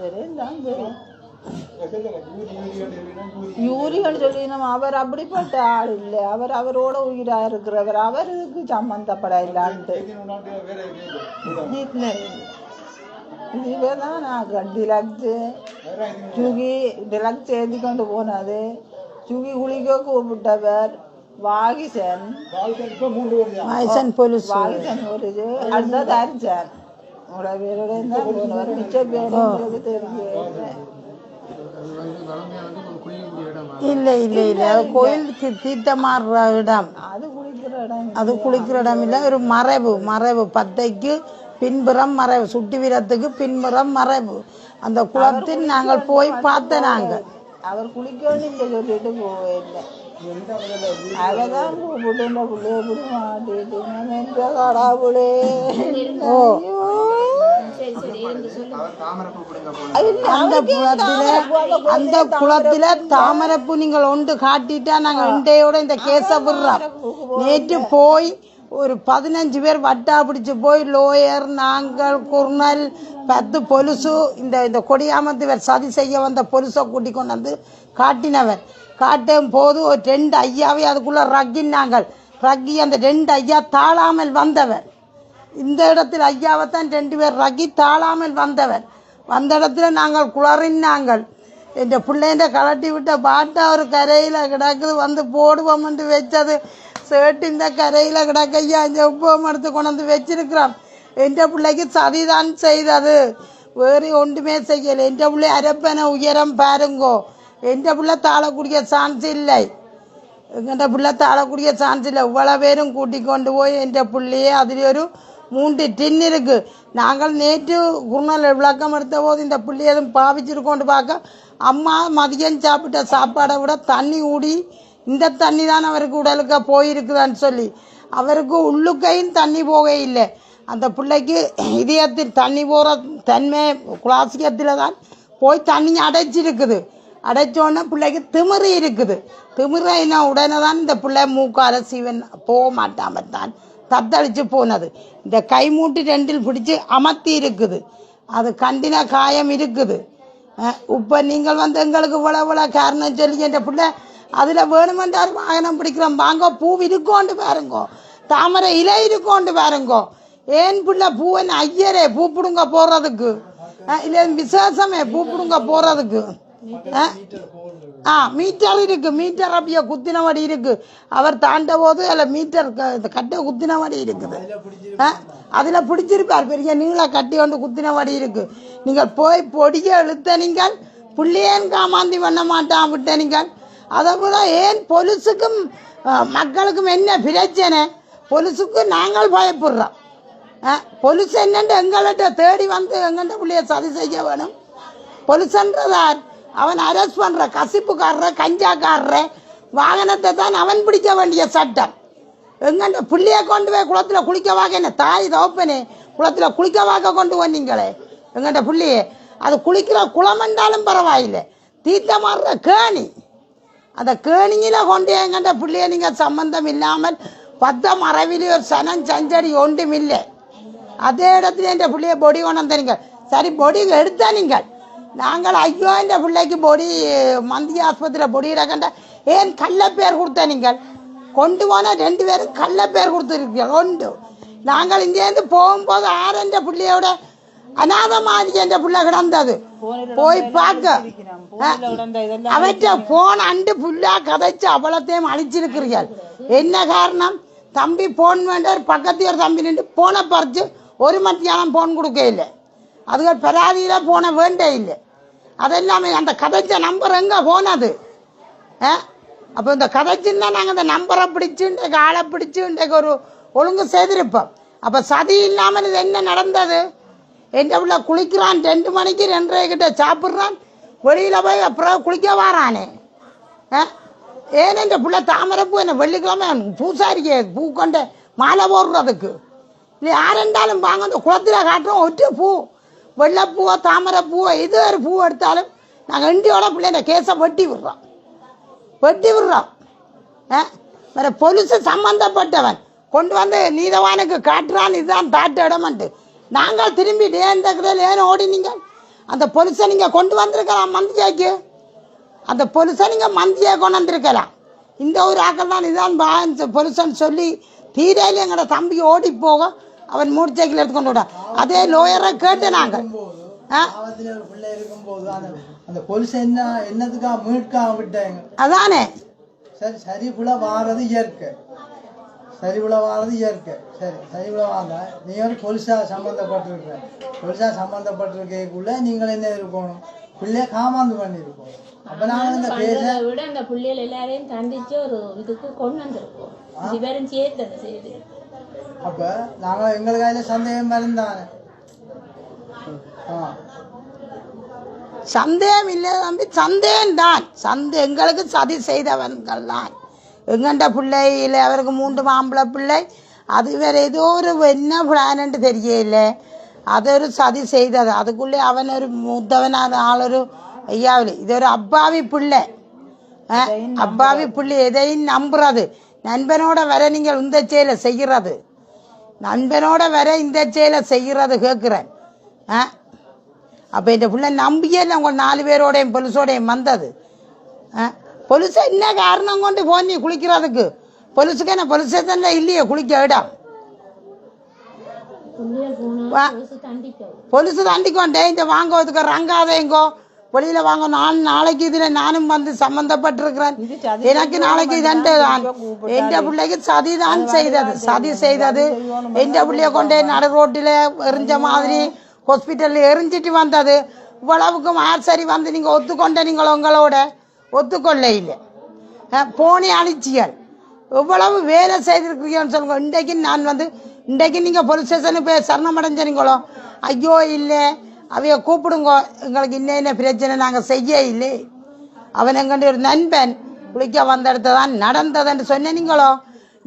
தெரியும் யூரிகள் சொல்லினோம் அவர் அப்படிப்பட்ட ஆள் இல்லை. அவர் அவரோட உயிரா இருக்கிறவர். அவருக்கு சம்பந்தப்பட இல்லான்ட்டு இல்லை இவதான் நான் டிலக்ஸு சுகி டிலக்ஸ் ஏற்றி கொண்டு போனது. சுகி குளிக்க கூப்பிட்டவர் வாகிசன். வயசன் போலீஸ். வாகிசன் ஒரு இது. அடுத்தது அரிசன். உங்களோட பேரோட இருந்தா போனவர் மிச்ச பேர் உங்களுக்கு தெரியும் இல்லை இல்லை இல்லை. அது கோயிலுக்கு தீர்த்தமாடுற இடம். அது குளிக்கிற இடம் அது குளிக்கிற இடம் இல்லை. ஒரு மறைவு மறைவு. பத்தைக்கு பின்புறம் மறைவு. சுட்டி வீரத்துக்கு பின்புறம் மறைவு. அந்த குளத்தில் நாங்கள் போய் பார்த்த நாங்கள் அவர் குளிக்கணும்னு சொல்லிட்டு போவே கூப்பிட்டு இந்த பிள்ளைய பிடி மாட்டிட்டு கடவுளே ஓ இல்ல, அந்த குளத்தில அந்த குளத்தில தாமரைப்பூ நீங்கள் ஒன்று காட்டிட்டா நாங்க இண்டையோட இந்த கேஸை விடுறோம். நேற்று போய் ஒரு பதினஞ்சு பேர் வட்டா பிடிச்சு போய் லோயர் நாங்கள் குர்னல் பத்து பொலுசு இந்த இந்த கொடியாமத்து சதி செய்ய வந்த பொலுசை கூட்டி கொண்டு வந்து காட்டினவர். காட்டும் போது ஒரு ரெண்டு ஐயாவை அதுக்குள்ளே ரக்கினாங்கள். ரக்கி அந்த ரெண்டு ஐயா தாழாமல் வந்தவர். இந்த இடத்தில் ஐயாவைத்தான் ரெண்டு பேர் ரகி தாழாமல் வந்தவர். வந்த இடத்துல நாங்கள் குளறினாங்கள். என் பிள்ளைண்ட கலட்டி விட்ட பாட்டா ஒரு கரையில் கிடக்குது வந்து போடுவோம்னு வச்சது. சேட்டு இந்த கரையில் கிடக்க ஐயா இந்த உப்பம் எடுத்து கொண்டு வந்து வச்சிருக்கிறோம் என் பிள்ளைக்கு சதிதான் செய்தது. வேறு ஒன்றுமே செய்யலை. என் பிள்ளை அரப்பனை உயரம் பாருங்கோ. என் பிள்ளை தாழக்கூடிய சான்ஸ் இல்லை எங்கிட்ட பிள்ளை தாழக்கூடிய சான்ஸ் இல்லை இவ்வளோ பேரும் கூட்டி கொண்டு போய் என் பிள்ளையே அதில் ஒரு மூன்று டின் இருக்குது நாங்கள் நேற்று குருநாள் விளக்கம் எடுத்த போது இந்த பிள்ளையதும் பாவிச்சிருக்கோண்டு பார்க்க அம்மா மதியம் சாப்பிட்ட சாப்பாடை விட தண்ணி ஊடி இந்த தண்ணி தான் அவருக்கு உடலுக்கு போயிருக்குதான்னு சொல்லி அவருக்கு உள்ளுக்கையும் தண்ணி போக இல்லை அந்த பிள்ளைக்கு இதயத்தில் தண்ணி போகிற தன்மை குலாசியத்தில் தான் போய் தண்ணி அடைச்சிருக்குது அடைச்சோன்னே பிள்ளைக்கு திமிரு இருக்குது. திமிறைனா உடனே தான் இந்த பிள்ளை மூக்கால சீவன் போக மாட்டாமல் தான் தத்தளிச்சு போனது. இந்த கை மூட்டி ரெண்டில் பிடிச்சு அமர்த்தி இருக்குது. அது கண்டின காயம் இருக்குது. இப்போ நீங்கள் வந்து எங்களுக்கு இவ்வளோ இவ்வளோ காரணம் சொல்லி என்ற பிள்ளை அதில் வேணுமென்றார் வாகனம் பிடிக்கிறோம். வாங்க பூ இருக்கோண்டு பாருங்கோ. தாமரை இலை இருக்கோண்டு பாருங்கோ. ஏன் பிள்ளை பூவன் ஐயரே? பூ பிடுங்க போடுறதுக்கு இல்லை விசேஷமே பூ பிடுங்க போகிறதுக்கு ஆ? மீட்டர் இருக்கு மீட்டர் அப்படியே குத்தின வடி இருக்கு. அவர் தாண்ட போது அதில் மீட்டர் கட்டை குத்தின வடி இருக்குது அதில் பிடிச்சிருப்பார் பெரிய நீள கட்டி வந்து குத்தினவடி இருக்கு. நீங்கள் போய் பொடியை இழுத்த நீங்கள் புள்ளியேன் காமாந்தி பண்ண மாட்டான் விட்ட நீங்கள். அதை விட ஏன் பொலிசுக்கும் மக்களுக்கும் என்ன பிரச்சனை? பொலிசுக்கு நாங்கள் பயப்படுறோம். பொலிசு என்னென்று எங்கள்கிட்ட தேடி வந்து எங்கள்கிட்ட பிள்ளைய சதி செய்ய வேணும்? பொலிசன்றதார் அவன் அரெஸ்ட் பண்ணுற கசிப்புக்காரர கஞ்சாக்காரர. வாகனத்தை தான் அவன் பிடிக்க வேண்டிய சட்டம். எங்கண்ட பிள்ளையை கொண்டு போய் குளத்தில் குளிக்க வாக்க என்ன தாய் தோப்பனே குளத்தில் குளிக்க வாக்க கொண்டு வந்தீங்களே. எங்கண்ட பிள்ளையே அது குளிக்கிற குளமென்றாலும் பரவாயில்லை. தீத்த மாறுற கேணி. அந்த கேணியில் கொண்டு எங்கண்ட பிள்ளைய நீங்கள் சம்மந்தம் இல்லாமல் பத்த மறைவிலே ஒரு சனம் சஞ்சடி ஒன்றும் இல்லை. அதே இடத்துல என் பிள்ளைய பொடி கொண்டு வந்தீங்க. சரி பொடி எடுத்த நீங்கள். நாங்கள் ஐயோ இந்த பிள்ளைக்கு பொடி மந்திய ஆஸ்பத்திரியில் பொடி கண்ட ஏன் கள்ள பேர் கொடுத்த நீங்கள்? கொண்டு போன ரெண்டு பேரும் கள்ள பேர் கொடுத்துருக்கீங்க கொண்டு. நாங்கள் இங்கேருந்து போகும்போது ஆரஞ்ச பிள்ளையோட அநாதமாதிரி என்ற பிள்ளை கிடந்தது. போய் பார்க்க. அவற்றை போன் அண்டு புல்லா கதைச்சு அவ்வளோத்தையும் அழிச்சிருக்கிறீர்கள். என்ன காரணம்? தம்பி போன் வேண்டார் பக்கத்து ஒரு தம்பி நின்று போனை பறிச்சு ஒரு மத்தியானம் போன் கொடுக்க இல்லை. அதுகள் பராதியில் போன வேண்டே இல்லை. அதெல்லாமே அந்த கதைச்ச நம்பர் எங்கே போனது? ஆ? அப்போ இந்த கதைச்சுன்னா நாங்கள் இந்த நம்பரை பிடிச்சு இன்றைக்கு ஆளை பிடிச்சு இன்றைக்கு ஒரு ஒழுங்கு செய்திருப்போம். அப்போ சதி இல்லாமல் இது என்ன நடந்தது? எந்த உள்ள குளிக்கிறான் ரெண்டு மணிக்கு ரெண்டரை கிட்ட சாப்பிட்றான் வெளியில் போய் அப்புறம் குளிக்க வாரானே. ஆ? ஏன் இந்த பிள்ளை தாமரைப்பூ என்ன வெள்ளிக்கிழமை பூசாரிக்கு பூ கொண்டு மாலை போடுறதுக்கு? இல்லை யாரெண்டாலும் வாங்க அந்த குளத்தில் காட்டுறோம் ஒற்று பூ. வெள்ளைப்பூவோ தாமரைப்பூவோ எது ஒரு பூ எடுத்தாலும் நாங்கள் இண்டியோட பிள்ளைங்க கேஸை வெட்டி விடுறோம். வெட்டி விடுறோம். வேறு பொலுசு பொலிசு சம்பந்தப்பட்டவன் கொண்டு வந்து நீதவானுக்கு காட்டுறான் இதுதான் தாட்டு இடமன்ட்டு நாங்கள் திரும்பி ஏன் தக்கிறதில் ஏன் ஓடினீங்க அந்த பொலிசை நீங்கள் கொண்டு வந்திருக்கலாம் மந்தியாக்கு அந்த பொலிசை நீங்கள் மந்தியை கொண்டு வந்திருக்கலாம். இந்த ஒரு ஆக்கள் தான் இதான் பொலிசன் சொல்லி தீரையில் எங்களோட தம்பி ஓடி போகும். அவன் மூட் சைக்கிள் எடுத்து கொண்டு விட்டான் அதே லோயரை கேட்டு நாங்கள் ஆ? பாவத்தில் ஒரு பிள்ளை இருக்கும்போது அந்த அந்த பொலிசை என்ன என்னத்துக்கா மீட்காம விட்டாங்க? அதானே. சரி சரிபுல வாரது இயற்கை. சரிபுல வாரது இயற்கை. சரி சரிபுல வாங்க. நீ ஒரு பொலிசா சம்மந்தப்பட்டிருக்க பொலிசா சம்மந்தப்பட்டிருக்கக்குள்ள நீங்கள் என்ன இருக்கணும்? பிள்ளைய காமாந்து பண்ணியிருக்கோம் அப்போ நாங்கள் இந்த பேச விட அந்த பிள்ளைகள் எல்லாரையும் தண்டிச்சு ஒரு இதுக்கு கொண்டு வந்திருக்கோம். இது பேரும் சேர்த்து செய்து. அப்போ நாங்கள் எங்களுக்கு அதில் சந்தேகம் இருந்தானே ஆ சந்தேகம் இல்லை தம்பி சந்தேகம் தான் சந்தே எங்களுக்கு சதி செய்தவன்கள் தான் எங்கண்ட பிள்ளையில் அவருக்கு மூன்று மாம்பழ பிள்ளை அது வேற ஏதோ ஒரு என்ன பிளான்ட்டு தெரியல அതൊരു சதி செய்தது அதுக்குள்ளே அவன் ஒரு மூத்தவனான ஆளொரு ஐயாவில் இது ஒரு அப்பாவி பிள்ளை ஆ, அப்பாவி பிள்ளை எதையும் நம்புறது நண்பனோட வர நீங்கள் இந்த செயலை செய்கிறது நண்பனோட வர இந்த செயலை செய்கிறது கேட்குறேன் ஆ? அப்போ இந்த பிள்ளை நம்பியே இல்லை உங்கள் நாலு பேரோடையும் பொலிசோடையும் வந்தது. ஆ? பொலிசை என்ன காரணம் கொண்டு போன் குளிக்கிறதுக்கு? பொலிசுக்கு என்ன பொலிசை தானே இல்லையே குளிக்க இடம். பொலிசு தாண்டிக்கொண்டே இந்த வாங்குவதுக்கு ரங்காதேங்கோ. வெளியில் வாங்க நான் நாளைக்கு இதில் நானும் வந்து சம்மந்தப்பட்டிருக்கிறேன் எனக்கு நாளைக்கு தண்டை தான். எந்த பிள்ளைக்கு சதி தான் செய்தது சதி செய்தது. எந்த பிள்ளைய கொண்டே நடு ரோட்டில் எரிஞ்ச மாதிரி ஹாஸ்பிட்டலில் எரிஞ்சிட்டு வந்தது. இவ்வளவுக்கும் சரி வந்து நீங்கள் ஒத்துக்கொண்ட நீங்கள் உங்களோட ஒத்துக்கொள்ள இல்லை போனி அழிச்சியல். எவ்வளவு வேலை செய்திருக்கிறீங்கன்னு சொல்லுங்க. இன்றைக்கு நான் வந்து இன்றைக்கு நீங்கள் போலீஸ் ஸ்டேஷனுக்கு போய் சரணம் அடைஞ்சீங்களோ? ஐயோ இல்லை. அவைய கூப்பிடுங்க. எங்களுக்கு இன்ன என்ன பிரச்சனை? நாங்கள் செய்ய இல்லை. அவன் எங்கண்டு ஒரு நண்பன் குளிக்க வந்த இடத்த தான் நடந்ததுன்னு சொன்னீங்களோ?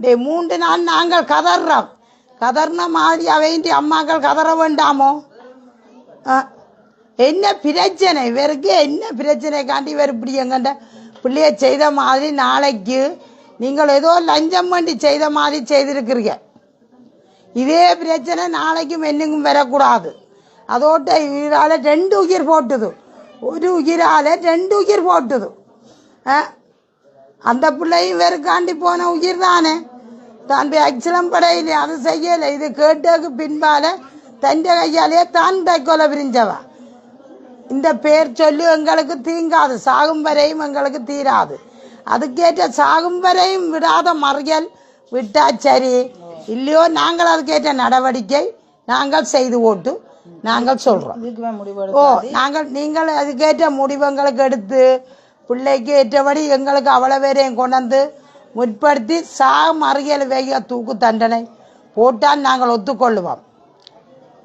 டே மூன்று நாள் நாங்கள் கதறோம் கதறின மாதிரி அவையின்றி அம்மாக்கள் கதற வேண்டாமோ? என்ன பிரச்சனை? இவருக்கு என்ன பிரச்சனை? காண்டி இவர் இப்படி எங்கண்ட பிள்ளைய செய்த மாதிரி நாளைக்கு நீங்கள் ஏதோ லஞ்சம் பண்ணி செய்த மாதிரி செய்திருக்கிறீங்க. இதே பிரச்சனை நாளைக்கும் என்னங்கும் வரக்கூடாது. அதோட்ட உயிரால் ரெண்டு உயிர் போட்டுது ஒரு உயிரால் ரெண்டு உயிர் போட்டுது ஆ அந்த பிள்ளையும் வெறுக்காண்டி போன உயிர் தானே தான் போய் அச்சலம் படையிலே அது செய்யலை இது கேட்டதுக்கு பின்பால தன் கையாலேயே தான் தைக்கொலை விரிஞ்சவா இந்த பேர் சொல்லி எங்களுக்கு தீங்காது சாகும் வரையும் எங்களுக்கு தீராது அதுக்கேற்ற சாகும் வரையும் விடாத மறியல் விட்டா சரி இல்லையோ நாங்கள் அதுக்கேற்ற நடவடிக்கை நாங்கள் செய்து ஓட்டு நாங்கள் சொல்கிறோம் முடிவு ஓ நாங்கள் நீங்கள் அதுக்கேற்ற முடிவு எங்களுக்கு எடுத்து பிள்ளைக்கு ஏற்றபடி எங்களுக்கு அவ்வளோ பேரையும் கொண்டாந்து முற்படுத்தி சா மறியல் வைக தூக்கு தண்டனை போட்டால் நாங்கள் ஒத்துக்கொள்ளுவோம்.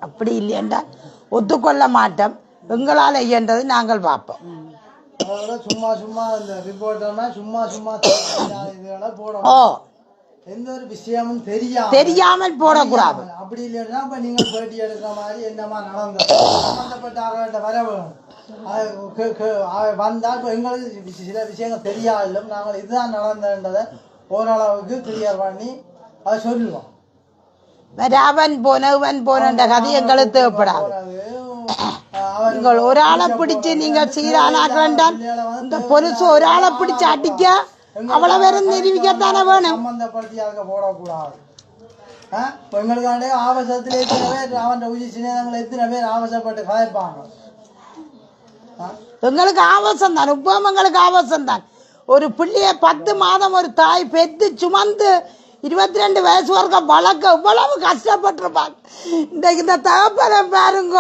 அப்படி இல்லையென்றால் ஒத்துக்கொள்ள மாட்டோம். எங்களால் இயன்றது நாங்கள் பார்ப்போம். சும்மா சும்மா இந்த சும்மா சும்மா ஓ எந்த ஒரு விஷயமும் தெரியாம தெரியாமல் போடக்கூடாது. அப்படி இல்லைன்னா இப்ப நீங்க பேட்டி எடுக்கிற மாதிரி என்னமா நடந்தது சம்பந்தப்பட்ட வர வேணும் அது கே- கே- அவ வந்தா இப்ப எங்களுக்கு சில விஷயங்கள் தெரியாது நாங்கள் இதுதான் நடந்ததுன்றதை ஓரளவுக்கு கிளியர் பண்ணி அதை சொல்லுவோம். வராவன் போனவன் போனன்ற கதை எங்களுக்கு தேவைப்படாது. நீங்கள் ஒரு ஆளை பிடிச்சு நீங்கள் சீரானாக்கண்டால் இந்த பொலிசு ஒரு ஆளை பிடிச்சு அடிக்க அவ்வளோ பேரும் நிரூபிக்கத்தானே வேணும். சம்பந்தப்படுத்தி அதுக்கு போடக்கூடாது. ஆ? இப்ப எங்களுக்காண்டே ஆபசத்தில் எத்தனை பேர் அவன் உயிர் சின்னங்கள் எத்தனை பேர் ஆபசப்பட்டு கதைப்பாங்க ஆ? எங்களுக்கு ஆபாசம் தான் இப்பவும் எங்களுக்கு ஆபாசம் தான் ஒரு பிள்ளைய பத்து மாதம் ஒரு தாய் பெத்து சுமந்து இருபத்தி ரெண்டு வயசு வரைக்கும் வளர்க்க இவ்வளவு கஷ்டப்பட்டிருப்பாங்க இன்றைக்கு இந்த தகப்பனை பாருங்க.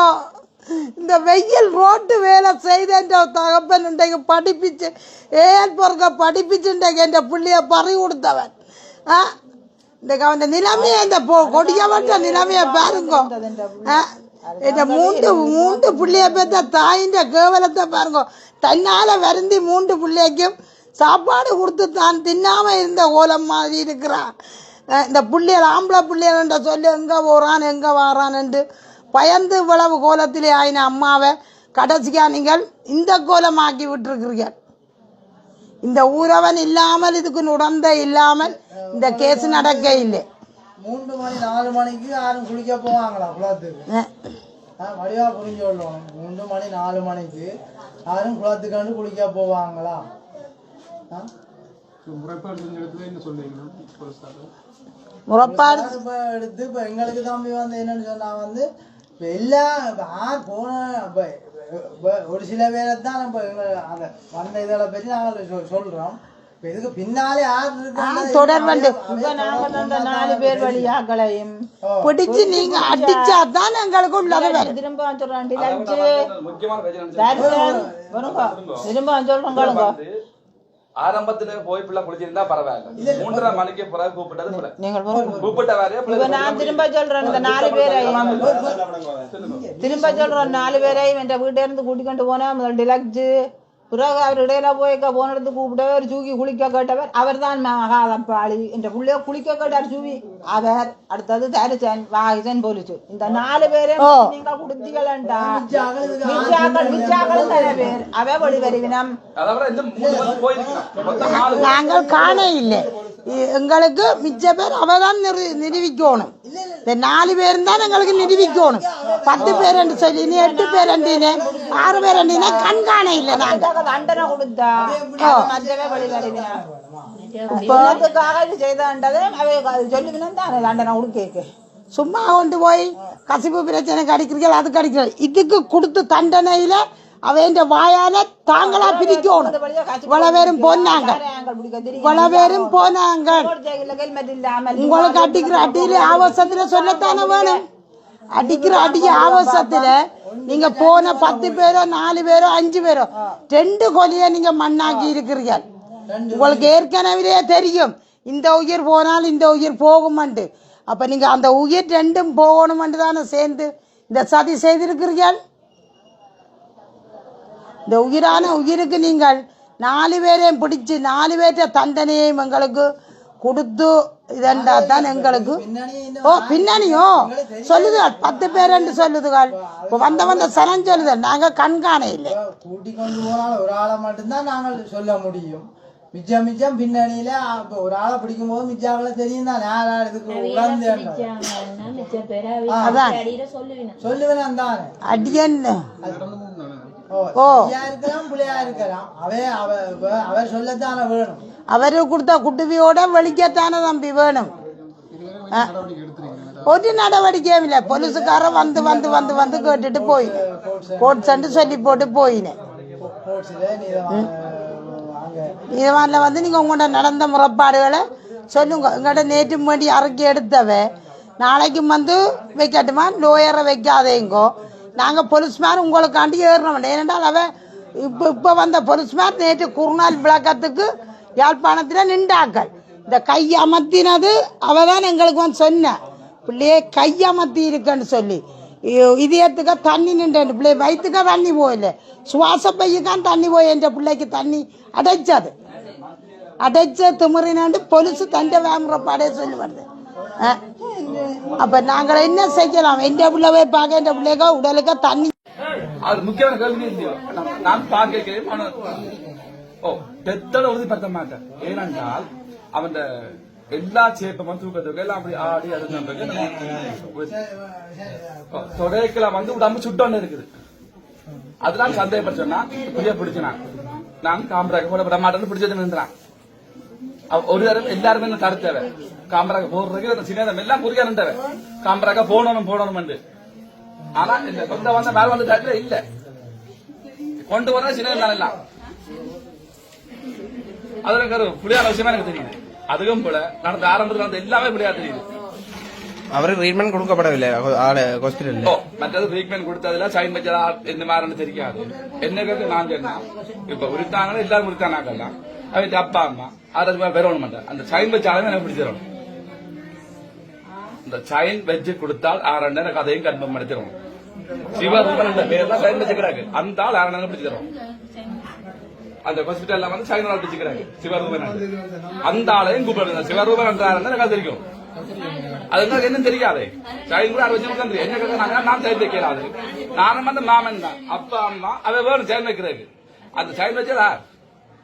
இந்த வெயில் ரோட்டு வேலை செய்த தகப்பன் இன்றைக்கு படிப்பிச்சு ஏன் பொறுக்க படிப்பிச்சு இன்றைக்கு என் பிள்ளைய பறி கொடுத்தவன். ஆ? இன்றைக்கு அவன் நிலைமையை இந்த போ கொடியவற்ற நிலைமையை பாருங்க. இந்த மூன்று மூன்று பிள்ளைய பெற்ற தாயின் கேவலத்தை பாருங்க. தன்னால் வருந்தி மூன்று பிள்ளைக்கும் சாப்பாடு கொடுத்து தான் தின்னாமல் இருந்த ஓலம் மாதிரி இருக்கிறான். இந்த பிள்ளைகள் ஆம்பளை பிள்ளைகள்ன்ற சொல்லி எங்கே போகிறான் எங்கே வாரான்ட்டு பயந்து இவ்வளவு கோலத்திலே ஆயின அம்மாவை கடைசியா நீங்கள் இந்த கோலமாக்கி விட்டுருக்கிறீர்கள். இந்த ஊரவன் இல்லாமல் இதுக்கு உடந்த இல்லாமல் இந்த கேஸ் நடக்க இல்லை. மூன்று மணி நாலு மணிக்கு யாரும் குளிக்க போவாங்களா குளத்துக்கு? வடிவா புரிஞ்சு கொள்ளணும் மூன்று மணி நாலு மணிக்கு யாரும் குளத்துக்காண்டு குளிக்க போவாங்களா? ஆ? முறைப்பாடு முறப்பாடு இப்ப எடுத்து இப்ப எங்களுக்கு தம்பி வந்து என்னன்னு சொன்னா வந்து இப்ப எல்லா யார் போன ஒரு சில பேரை தான் நம்ம அந்த வந்த இதில் பற்றி நாங்கள் சொல் சொல்றோம். இப்ப இதுக்கு பின்னாலே யார் இருக்காங்க தொடர்பண்டு இப்ப நாங்கள் அந்த நாலு பேர் வழியாக்களையும் பிடிச்சு நீங்க அடிச்சா தான் எங்களுக்கு உள்ளது வரும் திரும்ப சொல்றான் திரும்ப சொல்றோம் ஆரம்பத்துல போய் பிள்ளை குளிச்சிருந்தா பரவாயில்ல. மூன்றரை மணிக்கு பிறகு கூப்பிட்டது. கூப்பிட்ட நான் திரும்ப சொல்றேன் இந்த நாலு பேரையும் திரும்ப சொல்றேன் நாலு பேரையும் என் வீட்டை இருந்து கூட்டிக்கொண்டு போனா முதல் டிலக்ஜு பிறகு அவர் இடையில போய் போன இடத்துக்கு கூப்பிட்டவர் ஜூகி குளிக்க கேட்டவர் அவர் தான் மகாதப்பாளி என்ற புள்ளைய குளிக்க கேட்டார் ஜூவி அவர் அடுத்தது தரிசன் வாகிசன் போலிச்சு இந்த நாலு பேரே நீங்கள் கொடுத்தீங்களா பேர். அவ வழி வருவினம் அதாவது இந்த மூணு வருஷம் போயிருக்கலாம் மொத்தம் நாலு நாங்கள் காண இல்லை. எங்களுக்கு மிச்ச பேர் அவதான் நிறு நிரூபிக்கணும் இந்த நாலு பேரும் தான் எங்களுக்கு நிரூபிக்கணும் பத்து பேர் என்று சொல்லி நீ எட்டு பேர் என்றீனே ஆறு பேர் என்றீனே கண் காண இல்லை நாங்கள் தண்டனை கொடுத்தா அவை தானே சும்மா கொண்டு போய் கசிப்பு பிரச்சனைக்கு அடிக்கிறீர்கள் அதுக்கு அடிக்கிறீர்கள் இதுக்கு கொடுத்த தண்டனையில இவ்வளவு பேரும் போனாங்க. இவ்வளவு பேரும் போனாங்க. ஹெல்மெட் இல்லாமல் உங்களுக்கு அடிக்கிற அடியில ஆபாசத்துல சொல்லத்தானே வேணும்? அடிக்கிற அடிக்க ஆபாசத்துல நீங்க போன பத்து பேரோ நாலு பேரோ அஞ்சு பேரோ ரெண்டு கொலைய நீங்க மண்ணாக்கி இருக்கிறீர்கள். உங்களுக்கு ஏற்கனவே தெரியும். இந்த உயிர் போனால் இந்த உயிர் போகுமண்டு. அப்ப நீங்க அந்த உயிர் ரெண்டும் போகணுமென்று தானே சேர்ந்து இந்த சதி செய்திருக்கிறீர்கள்? இந்த உயிரான உயிருக்கு நீங்கள் நாலு பேரையும் பிடிச்சு நாலு பேர்ட்ட தண்டனையையும் எங்களுக்கு கொடுத்து இதண்டா தான் எங்களுக்கு ஓ பின்னணியோ சொல்லுதுகள் பத்து பேர் என்று சொல்லுதுகள். இப்போ வந்த வந்த சனம் சொல்லுது நாங்க கண்காண இல்லை. கூட்டி கொண்டு போனால் ஒரு ஆளை மட்டும்தான் நாங்கள் சொல்ல முடியும். மிச்சம் மிச்சம் பின்னணியில ஒரு ஆளை பிடிக்கும் போது மிச்சாக்களை தெரியும் தான். யார் இதுக்கு சொல்லுவேன் சொல்லுவேன் தானே. அடியன் அவரு கொடுத்த குட்டுவியோட வெளிக்கத்தானே தம்பி வேணும். ஒரு நடவடிக்கையும் இல்லை போலீஸுக்காரன் வந்து வந்து வந்து வந்து கேட்டுட்டு போய். கோட் சண்டு சொல்லி போட்டு போயினேன் கோட்ஸில் நீ இதை வாங்க. வாங்க நீதிமன்றில் வந்து நீங்கள் உங்களோட நடந்த முறைப்பாடுகளை சொல்லுங்க. எங்கள்கிட்ட நேற்று முன்னாடி அறுக்கி எடுத்தவ. நாளைக்கும் வந்து வைக்கட்டுமா? லோயரை வைக்காதேங்கோ. நாங்கள் போலீஸ்மார் உங்களுக்காண்டி ஏறினோம் ஏனென்றால் அவன் இப்போ இப்போ வந்த போலீஸ்மார் நேற்று குருநாள் விளக்கத்துக்கு யாழ்ப்பாணத்தில் நின்றாக்கள் இந்த கை அமர்த்தினது அவ தான் எங்களுக்கு வந்து சொன்னேன் பிள்ளையே கை அமர்த்தி இருக்குன்னு சொல்லி. இதயத்துக்கு தண்ணி நின்று பிள்ளை வயிற்றுக்க தண்ணி போயில சுவாச பையக்கான் தண்ணி போய் என்ற பிள்ளைக்கு தண்ணி அடைச்சது. அடைச்ச திமுறினாண்டு பொலிசு தண்டை வேமுறப்பாடே சொல்லி வருது. அப்ப நாங்கள் என்ன செய்யலாம்? எந்த பிள்ளைவை பார்க்க எந்த பிள்ளைக உடலுக்கு தண்ணி அது முக்கியமான கேள்வி இல்லையோ? நான் பார்க்க பார்க்கிறேன் ஓ பெத்தோட உறுதிப்படுத்த மாட்டேன். ஏனென்றால் அவன் எல்லா சேப்பமும் தூக்கத்துக்கு எல்லாம் அப்படி ஆடி அது தொடைக்குல வந்து உடம்பு சுட்டோன்னு இருக்குது. அதெல்லாம் சந்தேகப்பட்டோம்னா புரிய பிடிச்சினான். நான் காம்பராக போட விட மாட்டேன்னு பிடிச்சது நின்றான். ஒரு தடவை எல்லாருமே என்ன தடுத்தவ. காமராக போடுறதுக்கு அந்த சின்ன எல்லாம் புரிய நின்றவ காமராக போடணும் போடணும் ஆனா இந்த கொண்ட வந்த மேல வந்து தட்டுல இல்ல. கொண்டு வர சின்ன எல்லாம் அதுல இருக்கிற ஒரு புளியான விஷயமா எனக்கு தெரியுது. அதுவும் போல நடந்த ஆரம்பத்துல நடந்த எல்லாமே புளியா தெரியுது. அவருக்கு ட்ரீட்மெண்ட் கொடுக்கப்படவில்லை. ஓ மற்றது ட்ரீட்மெண்ட் கொடுத்ததுல சைன் வச்சதா எந்த மாதிரின்னு தெரியாது. என்ன கேட்டு நான் சொன்னேன். இப்ப உரித்தாங்களா எல்லாரும் உரித்தானாங்கல்லாம் அவன் அப்பா அம்மா. அதை வரணும் பெறணும் அந்த சைன் வச்சாலுமே எனக்கு பிடிச்சிடணும் இந்த சைன் வச்சு கொடுத்தால் ஆரண்ட கதையும் கன்ஃபார்ம் பண்ணிச்சிடணும் சிவரூபன் இந்த தான் சைன் வச்சுக்கிறாங்க அந்த ஆள் ஆரண்ட பிடிச்சிடணும் அந்த ஹாஸ்பிட்டல்ல வந்து சைன் ஆள் பிடிச்சிக்கிறாங்க சிவரூபன் அந்த ஆளையும் கூப்பிடுறது சிவரூபன் என்ற ஆரண்ட எனக்கு தெரியும். அது என்ன தெரியாது. சைன் கூட அறுபது நிமிஷம் தெரியும் என்ன கேட்கறாங்க நான் சைன் வைக்கிறாரு நானும் வந்து மாமன் தான். அப்பா அம்மா அவ வேணும் சைன் வைக்கிறாரு அந்த சைன் வச்சதா?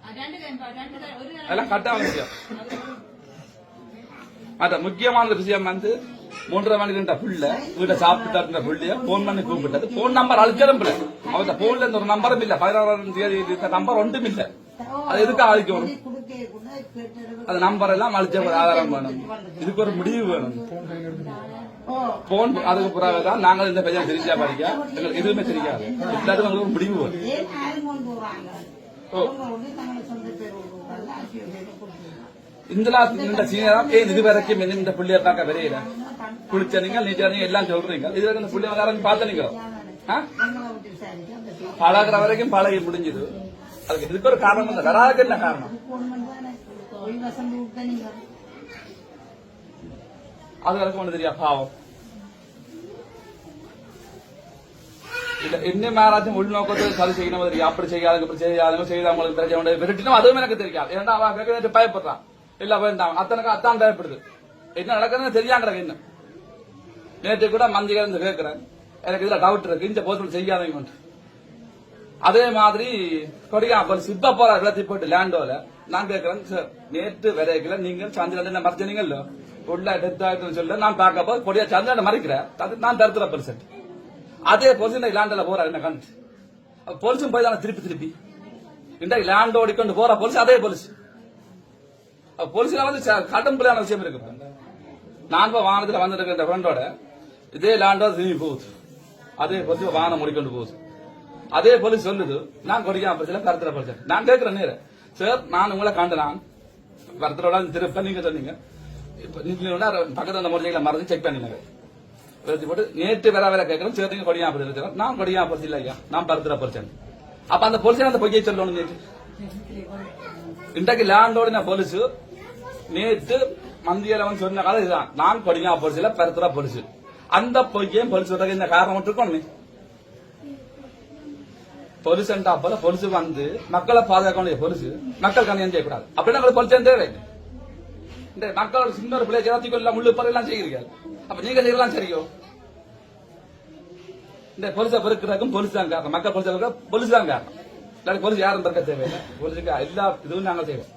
அதெல்லாம் கரெக்டா விஷயம் அதான் முக்கியமான விஷயம் வந்து மூன்றரை மணிக்கு புள்ள வீட்டை சாப்பிட்டு இருந்த புள்ளைய போன் பண்ணி கூப்பிட்டது போன் நம்பர் அழிச்சதும் பிள்ளை அவன் போன்ல இருந்து ஒரு நம்பரும் இல்ல பதினாறாம் தேதி இருந்த நம்பர் ஒன்றும் இல்ல அது எதுக்கு அழிக்கணும் அந்த நம்பர் எல்லாம் அழிச்ச ஒரு ஆதாரம் வேணும் இதுக்கு ஒரு முடிவு வேணும் போன் அதுக்கு பிறகு தான் நாங்கள் இந்த பையன் தெரிஞ்சா படிக்க எங்களுக்கு எதுவுமே தெரியாது எல்லாத்துக்கும் எங்களுக்கு ஒரு முடிவு வேணும் இந்த இந்த சீனியரா ஏன் இது வரைக்கும் என்ன இந்த புள்ளிய பார்க்க வரையில குளிச்சனீங்க நீச்சனீங்க எல்லாம் சொல்றீங்க இது வரைக்கும் புள்ளிய வந்தாரம் பார்த்தனீங்க பழகுற வரைக்கும் பழகி முடிஞ்சது அதுக்கு இதுக்கு ஒரு காரணம் இல்லை வராதுக்கு என்ன காரணம் போன் தானே போய் வசந்து விட்ட நீங்க அது வரைக்கும் ஒண்ணு தெரியா பாவம் இல்ல என்ன மேலாச்சும் உள்நோக்கத்தை சரி செய்யணும் தெரியும் அப்படி செய்யாதுங்க இப்படி செய்யாதுங்க செய்தாங்களுக்கு பிரச்சனை உண்டு விரட்டினும் அதுவும் எனக்கு தெரியாது ஏன்னா அவன் கேட்கறது பயப்படுறான் இல்ல வேண்டாம் அத்தனுக்கு அத்தான் பயப்படுது என்ன நடக்குதுன்னு தெரியாங்க என்ன நேற்று கூட மந்திரிகள் இருந்து கேட்கிறேன் எனக்கு இதுல டவுட் இருக்கு இந்த போஸ்ட் செய்யாதவங்க அதே மாதிரி கொடியா அப்ப சிப்ப போற இடத்தை போட்டு லேண்டோல நான் கேட்கிறேன் சார் நேற்று வரைக்கல நீங்க சந்திரன் என்ன மறைச்சீங்கல்ல உள்ள டெத் ஆயிட்டு சொல்ல நான் பார்க்க போது கொடியா சந்திரன் மறைக்கிறேன் அது நான் தருத்துறேன் பெர்சென்ட் அதே போலீஸ் இந்த லேண்டில் போறாரு என்ன கண்டு போலீஸும் போய் தானே திருப்பி திருப்பி. இன்றைக்கு லேண்ட் ஓடிக்கொண்டு போற பொலிசு அதே போலீஸ் போலீஸ்ல வந்து ச- கடும்படியான விஷயம் இருக்கு. நான் போய் வானத்தில் வந்துட்டு இந்த ஃப்ரெண்டோட இதே லேண்டோ திரும்பி போகுது. அதே பொலிசு வானம் ஓடிக்கொண்டு போகுது. அதே போலீஸ் சொல்லுது நான் கொடிக்காம பிரச்சனை கருத்துல பிரச்சனை நான் கேட்கிறேன் நேர சார் நான் உங்களை காண்டலாம் நான் திருப்ப நீங்க சொன்னீங்க. இப்போ நீங்க பக்கத்தில் பக்கத்துல அந்த மறந்து செக் பண்ணினாங்க எழுதி போட்டு நேற்று வேற வேற கேட்கணும் சேர்த்துக்கு கொடியா பிரச்சனை இருக்கிறோம். நான் கொடியா பிரச்சனை இல்லை ஐயா. நான் பருத்துற பிரச்சனை அப்ப அந்த போலீஸ் அந்த பொய்யை சொல்லணும் நேற்று. இன்றைக்கு லேண்டோட போலீஸ் நேற்று மந்தியில வந்து சொன்ன கதை இதுதான். நான் கொடியா போலீஸ் இல்ல பருத்துற போலீஸ் அந்த பொய்யையும் போலீஸ் சொல்றதுக்கு இந்த காரணம் மட்டும் இருக்கணும். பொலிசன்டா போல பொலிசு வந்து மக்களை பாதுகாக்க வேண்டிய பொலிசு மக்கள் கண்ணியம் செய்யக்கூடாது. அப்படின்னா உங்களுக்கு போலீஸ் தேவை? இந்த மக்கள் சின்ன ஒரு பிள்ளை ஜாதி கொள்ள முள்ளு எல்லாம் செய்கிறீங்க அப்ப நீங்க செய்யலாம் சரியோ? இந்த போலீஸை பெருக்கிறதுக்கும் போலீஸ் தான் காரணம் மக்கள் போலீஸ் போலீஸ் தான் காரணம் இல்லாட்டி போலீஸ் யாரும் பெருக்க தேவையில்லை. போலீஸுக்கு எல்லா இதுவும் நாங்கள் செய்வோம்.